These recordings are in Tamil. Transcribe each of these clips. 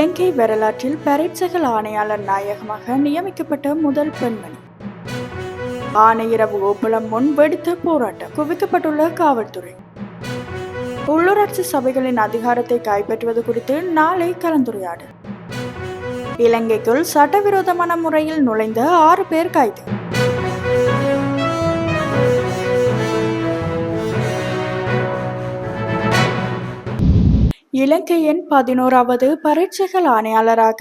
இலங்கை வரலாற்றில் பரீட்சைகள் ஆணையாளர் நாயகமாக நியமிக்கப்பட்ட முதல் பெண்மணி. ஆணையரவு கோபுலம் முன் வெடித்த போராட்டம் குவிக்கப்பட்டுள்ள காவல்துறை. உள்ளூராட்சி சபைகளின் அதிகாரத்தை கைப்பற்றுவது குறித்து நாளை கலந்துரையாடல். இலங்கைக்குள் சட்டவிரோதமான முறையில் நுழைந்த ஆறு பேர் கைது. இலங்கையின் பதினோராவது பரீட்சைகள் ஆணையாளராக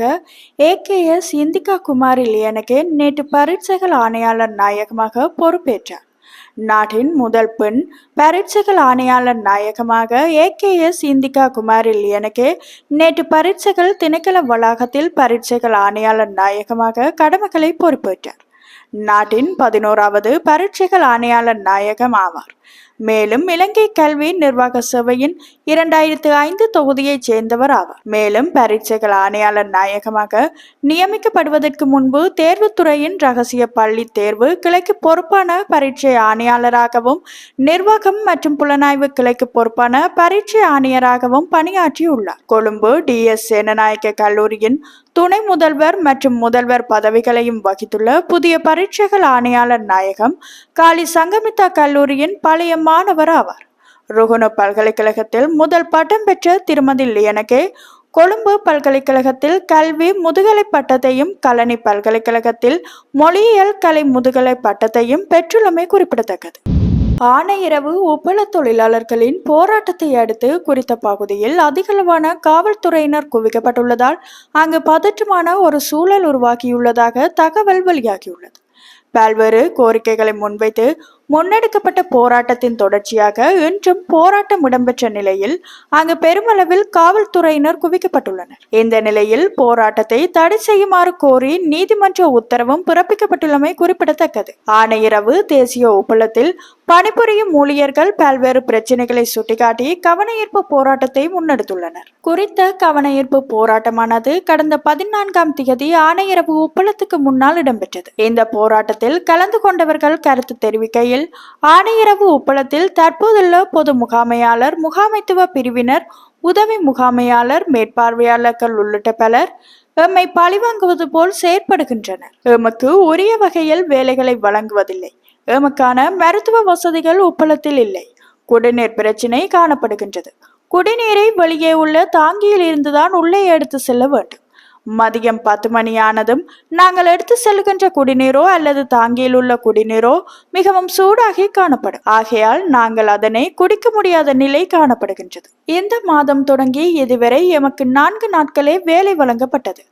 ஏகேஎஸ் இந்திகா குமார் இலியனுக்கு நேற்று பரீட்சைகள் ஆணையாளர் நாயகமாக பொறுப்பேற்றார். நாட்டின் முதல் பெண் பரீட்சைகள் ஆணையாளர் நாயகமாக ஏகேஎஸ் இந்திகா குமார் இலியனுக்கு நேற்று பரீட்சைகள் திணைக்கள வளாகத்தில் பரீட்சைகள் ஆணையாளர் நாயகமாக கடமைகளை பொறுப்பேற்றார். நாட்டின் பதினோராவது பரீட்சைகள் ஆணையாளர் நாயகம் ஆவார். மேலும் இலங்கை கல்வி நிர்வாக சபையின் இரண்டாயிரத்து ஐந்து தொகுதியைச் சேர்ந்தவர் ஆவார். மேலும் பரீட்சைகள் ஆணையாளர் நாயகமாக நியமிக்கப்படுவதற்கு முன்பு தேர்வுத்துறையின் ரகசிய பள்ளி தேர்வு கிளைக்கு பொறுப்பான பரீட்சை ஆணையாளராகவும் நிர்வாகம் மற்றும் புலனாய்வு கிளைக்கு பொறுப்பான பரீட்சை ஆணையராகவும் பணியாற்றியுள்ளார். கொழும்பு டி. எஸ். சேனநாயக்க கல்லூரியின் துணை முதல்வர் மற்றும் முதல்வர் பதவிகளையும் வகித்துள்ள புதிய பரீட்சைகள் ஆணையாளர் நாயகம் காலி சங்கமித்தா கல்லூரியின் பல மாணவர் ஆவார் ருகுணு பல்கலைக்கழகத்தில் முதல் பட்டம் பெற்ற திருமதி லியனகே கொழும்பு பல்கலைக்கழகத்தில் கல்வி முதுகலை பட்டத்தையும் கலனி பல்கலைக்கழகத்தில் மொழியியல் கலை முதுகலை பட்டத்தையும் பெற்றுள்ளமை குறிப்பிடத்தக்கது. ஆனையிரவு உப்பள தொழிலாளர்களின் போராட்டத்தை அடுத்து குறித்த பகுதியில் அதிகளவான காவல்துறையினர் குவிக்கப்பட்டுள்ளதால் அங்கு பதற்றமான ஒரு சூழல் உருவாகியுள்ளதாக தகவல் வெளியாகியுள்ளது. பல்வேறு கோரிக்கைகளை முன்வைத்து முன்னெடுக்கப்பட்ட போராட்டத்தின் தொடர்ச்சியாக இன்றும் போராட்டம் இடம்பெற்ற நிலையில் அங்கு பெருமளவில் காவல்துறையினர் குவிக்கப்பட்டுள்ளனர். இந்த நிலையில் போராட்டத்தை தடை செய்யுமாறு கோரி நீதிமன்ற உத்தரவும் பிறப்பிக்கப்பட்டுள்ளமை குறிப்பிடத்தக்கது. ஆணையரவு தேசிய ஒப்பளத்தில் பணிபுரியும் ஊழியர்கள் பல்வேறு பிரச்சனைகளை சுட்டிக்காட்டி கவனஈர்ப்பு போராட்டத்தை முன்னெடுத்துள்ளனர். குறித்த கவனஈர்ப்பு போராட்டமானது கடந்த பதினான்காம் திகதி ஆணையரவு உப்பளத்துக்கு முன்னால் இடம்பெற்றது. இந்த போராட்டத்தில் கலந்து கொண்டவர்கள் கருத்து தெரிவிக்கையில் ஆணையரவு உப்பளத்தில் தற்போதுள்ள பொது முகாமையாளர் முகாமைத்துவ பிரிவினர் உதவி முகாமையாளர் மேற்பார்வையாளர்கள் உள்ளிட்ட பலர் எம்மை பழிவாங்குவது போல் செயற்படுகின்றனர். எமக்கு உரிய வகையில் வேலைகளை வழங்குவதில்லை. எமக்கான மருத்துவ வசதிகள் உப்பளத்தில் இல்லை. குடிநீர் பிரச்சினை காணப்படுகின்றது. குடிநீரை வெளியே உள்ள தாங்கியில் இருந்துதான் உள்ளே எடுத்து செல்ல வேண்டும். மதியம் பத்து மணி ஆனதும் நாங்கள் எடுத்து செல்கின்ற குடிநீரோ அல்லது தாங்கியில் உள்ள குடிநீரோ மிகவும் சூடாகி காணப்படும் ஆகையால் நாங்கள் அதனை குடிக்க முடியாத நிலை காணப்படுகின்றது. இந்த மாதம் தொடங்கி இதுவரை எமக்கு நான்கு நாட்களே வேலை வழங்கப்பட்டது.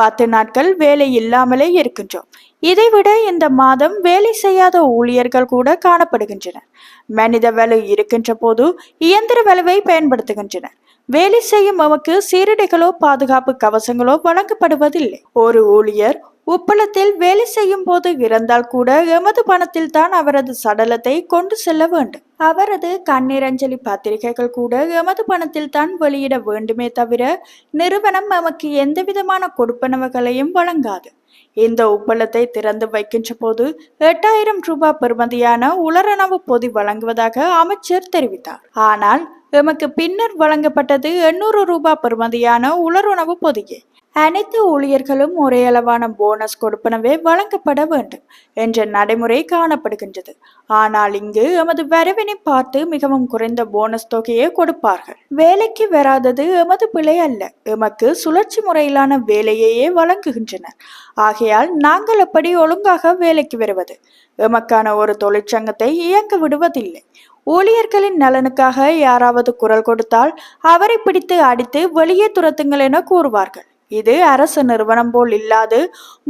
பத்து நாட்கள் வேலை இல்லாமலே இருக்கின்றோம். இதைவிட இந்த மாதம் வேலை செய்யாத ஊழியர்கள் கூட காணப்படுகின்றனர். மனித வலு இருக்கின்ற போது இயந்திர வலுவை பயன்படுத்துகின்றனர். வேலை செய்யும் நமக்கு சீருடைகளோ பாதுகாப்பு கவசங்களோ வழங்கப்படுவதில்லை. ஒரு ஊழியர் உப்பளத்தில் வேலை செய்யும் போது இறந்தால் கூட எமது பணத்தில் தான் அவரது சடலத்தை கொண்டு செல்ல வேண்டும். அவரது கண்ணீரஞ்சலி பத்திரிகைகள் கூட எமது பணத்தில் தான் வெளியிட வேண்டுமே தவிர நிறுவனம் நமக்கு எந்த விதமான கொடுப்பனவுகளையும் வழங்காது. இந்த உப்பளத்தை திறந்து வைக்கின்ற போது எட்டாயிரம் ரூபாய் பெறுமதியான உலரணவு பொதி வழங்குவதாக அமைச்சர் தெரிவித்தார். ஆனால் எமக்கு பின்னர் வழங்கப்பட்டது எண்ணூறு ரூபாய் பெறுமதியான உணவு பொதுக்கு அனைத்து ஊழியர்களும் ஒரே அளவான போனஸ் கொடுப்பனவே வழங்கப்பட வேண்டும் என்ற நடைமுறை காணப்படுகின்றது. ஆனால் இங்கு எமது வரவினை பார்த்து மிகவும் குறைந்த போனஸ் தொகையை கொடுப்பார்கள். வேலைக்கு வராதது எமது பிழை அல்ல. எமக்கு சுழற்சி முறையிலான வேலையையே வழங்குகின்றனர். ஆகையால் நாங்கள் அப்படி ஒழுங்காக வேலைக்கு வருவது. எமக்கான ஒரு தொழிற்சங்கத்தை இயங்க விடுவதில்லை. ஊழியர்களின் நலனுக்காக யாராவது குரல் கொடுத்தால் அவரை பிடித்து அடித்து வெளியே துரத்துங்கள் என கூறுவார்கள். இது அரசு நிறுவனம் போல் இல்லாது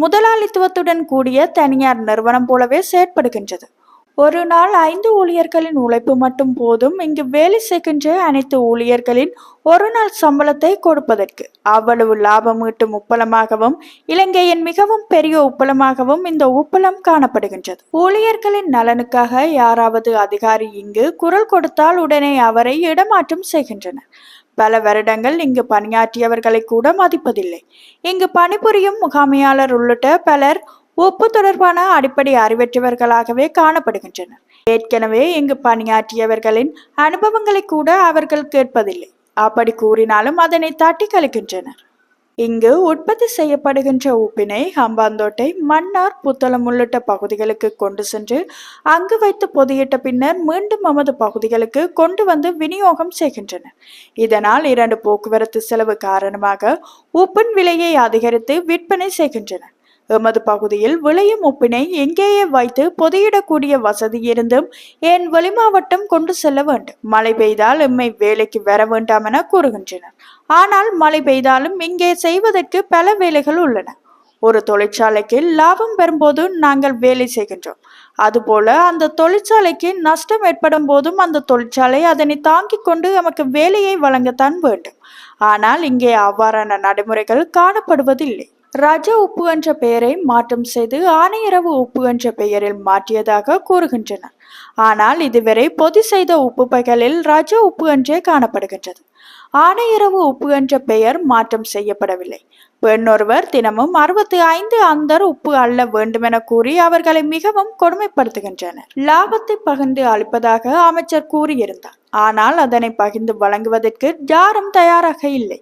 முதலாளித்துவத்துடன் கூடிய தனியார் நிறுவனம் போலவே செயற்படுகின்றது. ஒரு நாள் ஐந்து ஊழியர்களின் உழைப்பு மட்டும் போதும் இங்கு வேலை செய்கின்ற அனைத்து ஊழியர்களின் ஒரு நாள் சம்பளத்தை கொடுப்பதற்கு. அவ்வளவு லாபம் ஈட்டும் உப்பளமாகவும் இலங்கையின் மிகவும் பெரிய உப்பளமாகவும் இந்த உப்பளம் காணப்படுகின்றது. ஊழியர்களின் நலனுக்காக யாராவது அதிகாரி இங்கு குரல் கொடுத்தால் உடனே அவரை இடமாற்றம் செய்கின்றனர். பல வருடங்கள் இங்கு பணியாற்றியவர்களை கூட மதிப்பதில்லை. இங்கு பணிபுரியும் முகாமையாளர் உள்ளிட்ட பலர் ஒப்பு தொடர்பான அடிப்படை அறிவற்றவர்களாகவே காணப்படுகின்றனர். ஏற்கனவே இங்கு பணியாற்றியவர்களின் அனுபவங்களை கூட அவர்கள் கேட்பதில்லை. அப்படி கூறினாலும் அதனை தட்டி கழிக்கின்றனர். இங்கு உற்பத்தி செய்யப்படுகின்ற உப்பினை ஹம்பாந்தோட்டை மன்னார் புத்தளம் உள்ளிட்ட பகுதிகளுக்கு கொண்டு சென்று அங்கு வைத்து பொதியிட்ட பின்னர் மீண்டும் நமது பகுதிகளுக்கு கொண்டு வந்து விநியோகம் செய்கின்றனர் இதனால் இரண்டு போக்குவரத்து செலவு காரணமாக உப்பின் விலையை அதிகரித்து விற்பனை செய்கின்றனர் எமது பகுதியில் விளையும் உப்பினை எங்கேயே வைத்து பொதியிடக்கூடிய வசதி இருந்தும் ஏன் வெளிமாவட்டம் கொண்டு செல்ல வேண்டும்? மழை பெய்தால் எம்மை வேலைக்கு வர வேண்டாம் என கூறுகின்றனர். ஆனால் மழை பெய்தாலும் இங்கே செய்வதற்கு பல வேலைகள் உள்ளன. ஒரு தொழிற்சாலைக்கு லாபம் பெறும்போது நாங்கள் வேலை செய்கின்றோம். அதுபோல அந்த தொழிற்சாலைக்கு நஷ்டம் ஏற்படும் போதும் அந்த தொழிற்சாலை அதனை தாங்கிக் கொண்டு நமக்கு வேலையை வழங்கத்தான் வேண்டும். ஆனால் இங்கே அவ்வாறான நடைமுறைகள் காணப்படுவதில்லை. ரஜ உப்பு என்ற பெயரை மாற்றம் செய்து ஆணையரவு உப்பு என்ற பெயரில் மாற்றியதாக கூறுகின்றனர். ஆனால் இதுவரை பொதி செய்த உப்பு பகலில் ரஜ உப்பு என்றே காணப்படுகின்றது. ஆணையரவு உப்பு என்ற பெயர் மாற்றம் செய்யப்படவில்லை. பெண்ணொருவர் தினமும் அறுபத்தி ஐந்து அந்தர் உப்பு அள்ள வேண்டுமென கூறி அவர்களை மிகவும் கொடுமைப்படுத்துகின்றனர். லாபத்தை பகிர்ந்து அளிப்பதாக அமைச்சர் கூறியிருந்தார். ஆனால் அதனை பகிர்ந்து வழங்குவதற்கு யாரும் தயாராக இல்லை.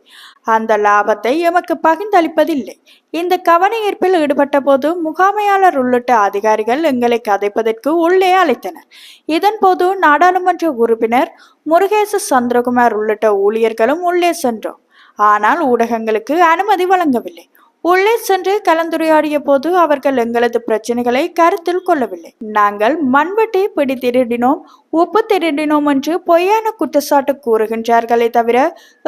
அந்த லாபத்தை எமக்கு பகிர்ந்தளிப்பதில்லை. இந்த கவனஈர்ப்பில் ஈடுபட்ட போது முகாமையாளர் உள்ளிட்ட அதிகாரிகள் எங்களை கதைப்பதற்கு உள்ளே அழைத்தனர். இதன்போது நாடாளுமன்ற உறுப்பினர் முருகேச சந்திரகுமார் உள்ளிட்ட ஊழியர்களும் உள்ளே சென்றோம். ஆனால் ஊடகங்களுக்கு அனுமதி வழங்கவில்லை. உள்ளே சென்று கலந்துரையாடிய போது அவர்கள் எங்களது பிரச்சனைகளை கருத்தில் கொள்ளவில்லை. நாங்கள் மண்வெட்டி பிடி திருடினோம் உப்பு திருடினோம் என்று பொய்யான குற்றச்சாட்டு கூறுகின்றார்களே தவிர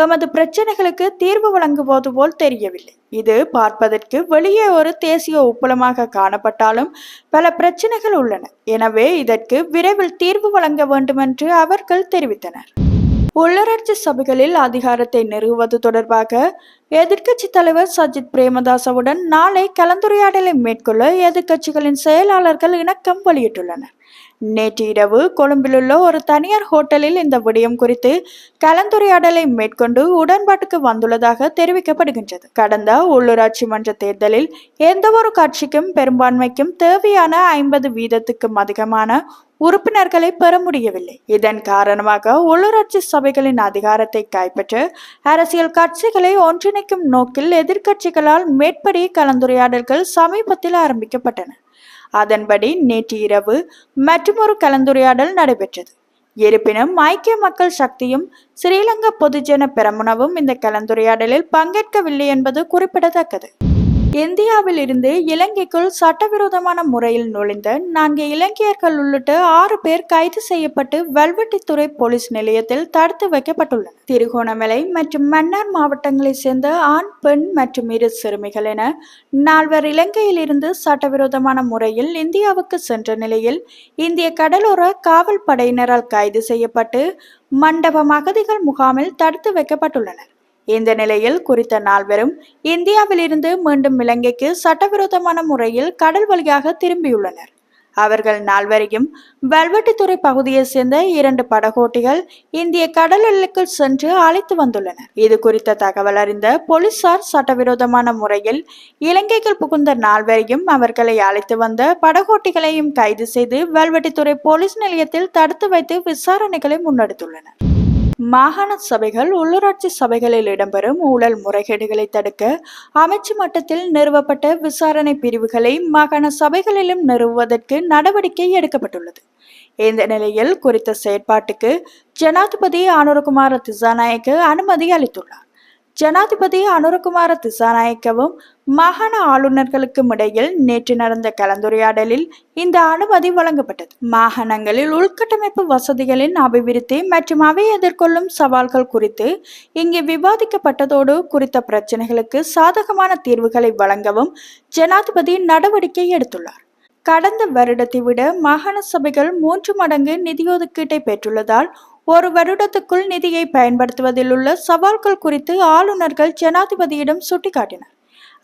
எமது பிரச்சனைகளுக்கு தீர்வு வழங்குவது போல் தெரியவில்லை. இது பார்ப்பதற்கு வெளியே ஒரு தேசிய உப்பளமாக காணப்பட்டாலும் பல பிரச்சனைகள் உள்ளன. எனவே இதற்கு விரைவில் தீர்வு வழங்க வேண்டும் என்று அவர்கள் தெரிவித்தனர். உள்ளராட்சி சபைகளில் அதிகாரத்தை நிறுவுவது தொடர்பாக எதிர்க்கட்சி தலைவர் சஜித் பிரேமதாசவுடன் நாளை கலந்துரையாடலை மேற்கொள்ள எதிர்க்கட்சிகளின் செயலாளர்கள் இணக்கம் வெளியிட்டுள்ளனர். நேற்று இரவு கொழும்பிலுள்ள ஒரு தனியார் ஹோட்டலில் இந்த விடயம் குறித்து கலந்துரையாடலை மேற்கொண்டு உடன்பாட்டுக்கு வந்துள்ளதாக தெரிவிக்கப்படுகின்றது. கடந்த உள்ளூராட்சி மன்ற தேர்தலில் எந்தவொரு கட்சிக்கும் பெரும்பான்மைக்கும் தேவையான ஐம்பது வீதத்துக்கும் அதிகமான உறுப்பினர்களை பெற முடியவில்லை. இதன் காரணமாக உள்ளூராட்சி சபைகளின் அதிகாரத்தை கைப்பற்ற அரசியல் கட்சிகளை ஒன்றிணைக்கும் நோக்கில் எதிர்க்கட்சிகளால் மேற்படி கலந்துரையாடல்கள் சமீபத்தில் ஆரம்பிக்கப்பட்டன. அதன்படி நேற்று இரவு மற்றொரு கலந்துரையாடல் நடைபெற்றது. இருப்பினும் ஐக்கிய மக்கள் சக்தியும் ஸ்ரீலங்கா பொதுஜன பெரமுனவும் இந்த கலந்துரையாடலில் பங்கேற்கவில்லை என்பது குறிப்பிடத்தக்கது. இந்தியாவில் இருந்து இலங்கைக்குள் சட்டவிரோதமான முறையில் நுழைந்த நான்கு இலங்கையர்கள் உள்ளிட்ட ஆறு பேர் கைது செய்யப்பட்டு வல்வெட்டித்துறை போலீஸ் நிலையத்தில் தடுத்து வைக்கப்பட்டுள்ளனர். திருகோணமலை மற்றும் மன்னார் மாவட்டங்களைச் சேர்ந்த ஆண் பெண் மற்றும் இரு சிறுமிகள் என நால்வர் இலங்கையில் இருந்து சட்டவிரோதமான முறையில் இந்தியாவுக்கு சென்ற நிலையில் இந்திய கடலோர காவல் படையினரால் கைது செய்யப்பட்டு மண்டபம் அகதிகள் முகாமில் தடுத்து வைக்கப்பட்டுள்ளனர். இந்த நிலையில் குறித்த நால்வரும் இந்தியாவிலிருந்து மீண்டும் இலங்கைக்கு சட்டவிரோதமான முறையில் கடல் வழியாக திரும்பியுள்ளனர். அவர்கள் நால்வரையும் வல்வெட்டித்துறை பகுதியைச் சேர்ந்த இரண்டு படகோட்டிகள் இந்திய கடல் எல்லைக்குள் சென்று அழைத்து வந்துள்ளனர். இது குறித்த தகவல் அறிந்த போலீசார் சட்டவிரோதமான முறையில் இலங்கைக்குள் புகுந்த நால்வரையும் அவர்களை அழைத்து வந்த படகோட்டிகளையும் கைது செய்து வல்வெட்டித்துறை போலீஸ் நிலையத்தில் தடுத்து வைத்து விசாரணைகளை முன்னெடுத்துள்ளனர். மாகாண சபைகள் உள்ளூராட்சி சபைகளில் இடம்பெறும் ஊழல் முறைகேடுகளை தடுக்க அமைச்சு மட்டத்தில் நிறுவப்பட்ட விசாரணை பிரிவுகளை மாகாண சபைகளிலும் நிறுவுவதற்கு நடவடிக்கை எடுக்கப்பட்டுள்ளது. இந்த நிலையில் குறித்த செயற்பாட்டுக்கு ஜனாதிபதி அனுரகுமார திசாநாயக்கு அனுமதி அளித்துள்ளார். ஜனாதிபதி அனுரகுமார திசாநாயக்கவும் மாகாண ஆளுநர்களுக்கும் இடையில் நேற்று நடந்த கலந்துரையாடலில் இந்த அனுமதி வழங்கப்பட்டது. மாகாணங்களில் உள்கட்டமைப்பு வசதிகளின் அபிவிருத்தி மற்றும் அவை எதிர்கொள்ளும் சவால்கள் குறித்து இங்கு விவாதிக்கப்பட்டதோடு குறித்த பிரச்சனைகளுக்கு சாதகமான தீர்வுகளை வழங்கவும் ஜனாதிபதி நடவடிக்கை எடுத்துள்ளார். கடந்த வருடத்தை விட மாகாண சபைகள் மூன்று மடங்கு நிதியொதுக்கீட்டை பெற்றுள்ளதால் ஒரு வருடத்துக்குள் நிதியை பயன்படுத்துவதில் உள்ள சவால்கள் குறித்து ஆளுநர்கள் ஜனாதிபதியிடம் சுட்டிக்காட்டினர்.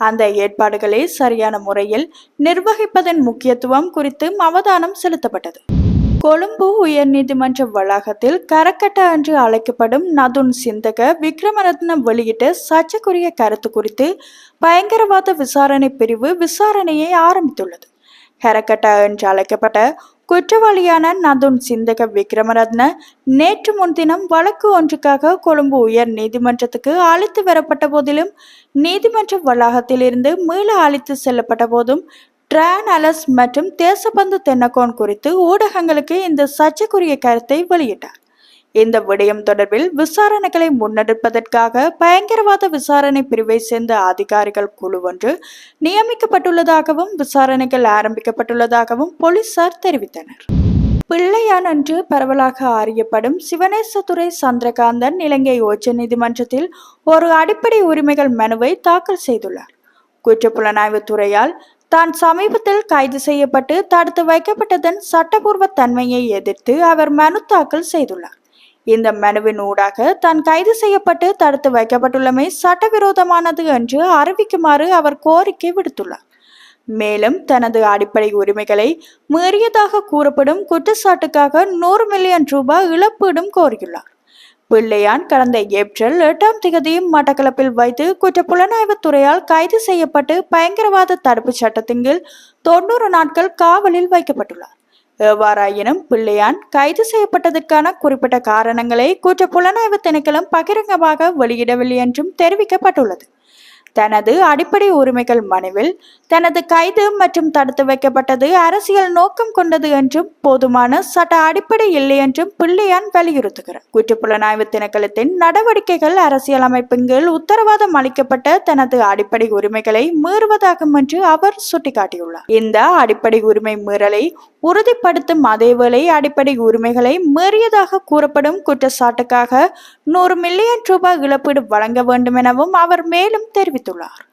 அந்த ஏற்பாடுகளை சரியான முறையில் நிர்வகிப்பதன் முக்கியத்துவம் குறித்து அவதானம் செலுத்தப்பட்டது. கொழும்பு உயர்நீதிமன்ற வளாகத்தில் கரக்கட்ட என்று அழைக்கப்படும் நதுன் சிந்தக விக்ரமரத்னம் வெளியிட்ட சர்ச்சைக்குரிய கருத்து குறித்து பயங்கரவாத விசாரணை பிரிவு விசாரணையை ஆரம்பித்துள்ளது. ஹெரக்கட்டா என்று அழைக்கப்பட்ட குற்றவாளியான நதுன் சிந்தக விக்ரமரத்ன நேற்று முன்தினம் வழக்கு ஒன்றுக்காக கொழும்பு உயர் நீதிமன்றத்துக்கு அழைத்து வரப்பட்ட போதிலும் நீதிமன்ற வளாகத்திலிருந்து மீள அழைத்து செல்லப்பட்ட போதும் டிரான் அலஸ் மற்றும் தேசபந்து தென்னகோன் குறித்து ஊடகங்களுக்கு இந்த சர்ச்சைக்குரிய கருத்தை வெளியிட்டார். இந்த விடயம் தொடர்பில் விசாரணைகளை முன்னெடுப்பதற்காக பயங்கரவாத விசாரணை பிரிவை சேர்ந்த அதிகாரிகள் குழு ஒன்று நியமிக்கப்பட்டுள்ளதாகவும் விசாரணைகள் ஆரம்பிக்கப்பட்டுள்ளதாகவும் போலீசார் தெரிவித்தனர். பிள்ளையான் என்று பரவலாக அறியப்படும் சிவனேசதுரை சந்திரகாந்தன் இலங்கை உச்ச நீதிமன்றத்தில் ஒரு அடிப்படை உரிமைகள் மனுவை தாக்கல் செய்துள்ளார். குற்றப்புலனாய்வு துறையால் தான் சமீபத்தில் கைது செய்யப்பட்டு தடுத்து வைக்கப்பட்டதன் சட்டபூர்வ தன்மையை எதிர்த்து அவர் மனு தாக்கல் செய்துள்ளார். இந்த மனுவின் ஊடாக தான் கைது செய்யப்பட்டு தடுத்து வைக்கப்பட்டுள்ளமை சட்டவிரோதமானது என்று அறிவிக்குமாறு அவர் கோரிக்கை விடுத்துள்ளார். மேலும் தனது அடிப்படை உரிமைகளை மீறியதாக கூறப்படும் குற்றச்சாட்டுக்காக நூறு மில்லியன் ரூபாய் இழப்பீடும் கோரியுள்ளார். பிள்ளையான் கடந்த ஏப்ரல் எட்டாம் திகதி மட்டக்களப்பில் வைத்து குற்ற புலனாய்வு துறையால் கைது செய்யப்பட்டு பயங்கரவாத தடுப்பு சட்டத்தின் கீழ் தொண்ணூறு நாட்கள் காவலில் வைக்கப்பட்டுள்ளார். எவ்வாறாயினும் பிள்ளையான் கைது செய்யப்பட்டதற்கான குறிப்பிட்ட காரணங்களை குற்ற புலனாய்வு திணைக்களம் பகிரங்கமாக வெளியிடவில்லை என்றும் தெரிவிக்கப்பட்டுள்ளது. தனது அடிப்படை உரிமைகள் மனுவில் தனது கைது மற்றும் தடுத்து வைக்கப்பட்டது அரசியல் நோக்கம் கொண்டது என்றும் போதுமான சட்ட அடிப்படை இல்லை என்றும் பிள்ளையான் வலியுறுத்துகிறார். குற்றப்புலனாய்வு திணைக்களத்தின் நடவடிக்கைகள் அரசியல் அமைப்பின் கீழ் உத்தரவாதம் அளிக்கப்பட்ட தனது அடிப்படை உரிமைகளை மீறுவதாகும் என்று அவர் சுட்டிக்காட்டியுள்ளார். இந்த அடிப்படை உரிமை மீறலை உறுதிப்படுத்தும் அதேவேளை அடிப்படை உரிமைகளை மீறியதாக கூறப்படும் குற்றச்சாட்டுக்காக நூறு மில்லியன் ரூபாய் இழப்பீடு வழங்க வேண்டும் எனவும் அவர் மேலும் தெரிவித்தார் dólar